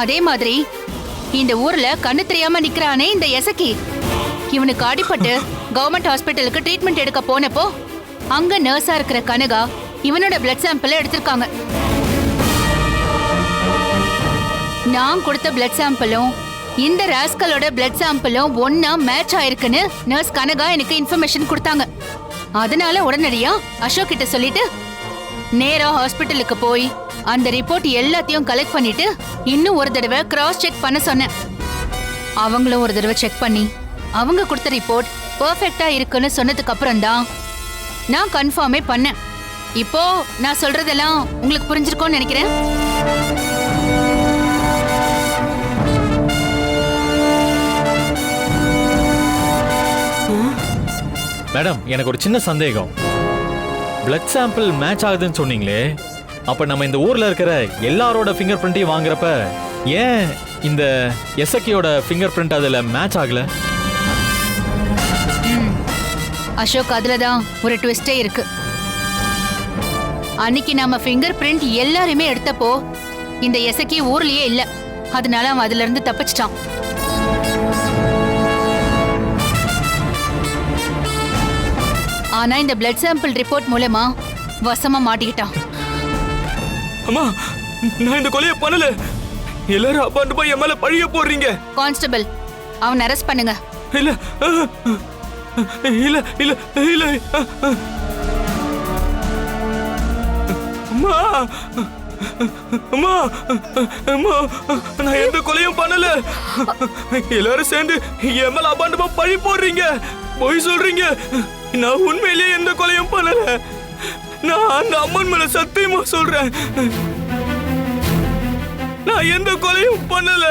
அதே மாதிரி இந்த ஊர்ல கண்ணு தெரியாம நிக்கிறானே இந்த எசக்கி இவனுக்கு அடிபட்டு கவர்மெண்ட் ஹாஸ்பிட்டலுக்கு ட்ரீட்மெண்ட் எடுக்க போனப்போ அங்க நர்ஸா இருக்கிற கனகா இவனோட பிளட் சாம்பிள் எடுத்திருக்காங்க. நான் கொடுத்த பிளட் சாம்பிளும் இந்த ராஸ்கலோட பிளட் சாம்பிளும் ஒன்னா மேட்ச் ஆயிருக்குன்னு நர்ஸ் கனகா எனக்கு இன்ஃபர்மேஷன் கொடுத்தாங்க. அதனால உடனடியா அசோக் கிட்ட சொல்லிட்டு நேரா ஹாஸ்பிட்டலுக்கு போய் அந்த ரிப்போர்ட் எல்லாத்தையும் கலெக்ட் பண்ணிட்டு இன்னும் ஒரு தடவை கிராஸ் செக் பண்ண சொன்னேன். அவங்களும் ஒரு தடவை செக் பண்ணி அவங்க கொடுத்த ரிப்போர்ட் பர்ஃபெக்டா இருக்குன்னு சொன்னதுக்கு அப்புறம் தான் நான் கன்ஃபார்மே பண்ணேன். இப்போ நான் சொல்றதெல்லாம் உங்களுக்கு புரிஞ்சிருக்கோன்னு நினைக்கிறேன். மேடம் எனக்கு ஒரு சின்ன சந்தேகம். பிளட் சாம்பிள் மேட்ச் ஆகுதுன்னு சொன்னீங்களே. அப்போ நம்ம இந்த ஊர்ல இருக்கிற எல்லாரோட ஃபிங்கர் பிரிண்ட்டையும் வாங்குறப்ப ஏன் இந்த எஸ்எக்கியோட ஃபிங்கர் பிரிண்ட் அதுல மேட்ச் ஆகல? அசோக் அதுல தான் ஒரு ட்விஸ்டே இருக்கு. அன்னைக்கு நம்ம ஃபிங்கர் பிரிண்ட் எல்லாருமே எடுத்தப்போ இந்த எசக்கி ஊர்லயே இல்ல. அதனால அவன் அதுல இருந்து தப்பிச்சிட்டான். ஆனா இந்த பிளட் சாம்பிள் ரிப்போர்ட் மூலமா வசமா மாட்டிக்கிட்டான். அம்மா நான் இந்த கொலையை பண்ணல. எல்லாரும் அப்பாண்டு போய் என் மேல பழிய போடுறீங்க. கான்ஸ்டபிள் அவன் அரெஸ்ட் பண்ணுங்க. இல்ல இல்ல இல்ல இல்ல. அம்மா அம்மா அம்மா நான் எந்த கொலையும் பண்ணல. எல்லாரும் சேர்ந்து என் மேல அபாண்டமா பழி போடுறீங்க. பொய் சொல்றீங்க. நான் உண்மையிலேயே எந்த கொலையும் பண்ணல. நான் அந்த அம்மன் மேல சத்தியமா சொல்றேன். நான் எந்த கொலையும் பண்ணல.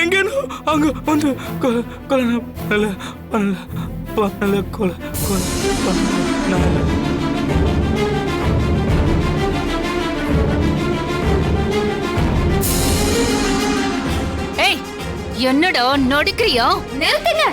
எங்கேனோ அங்க வந்து கொலை கொலை பண்ணல பண்ணல கொலை கொலை பண்ணல. என்னடா நடிக்கிறியா? நிறுத்துங்க.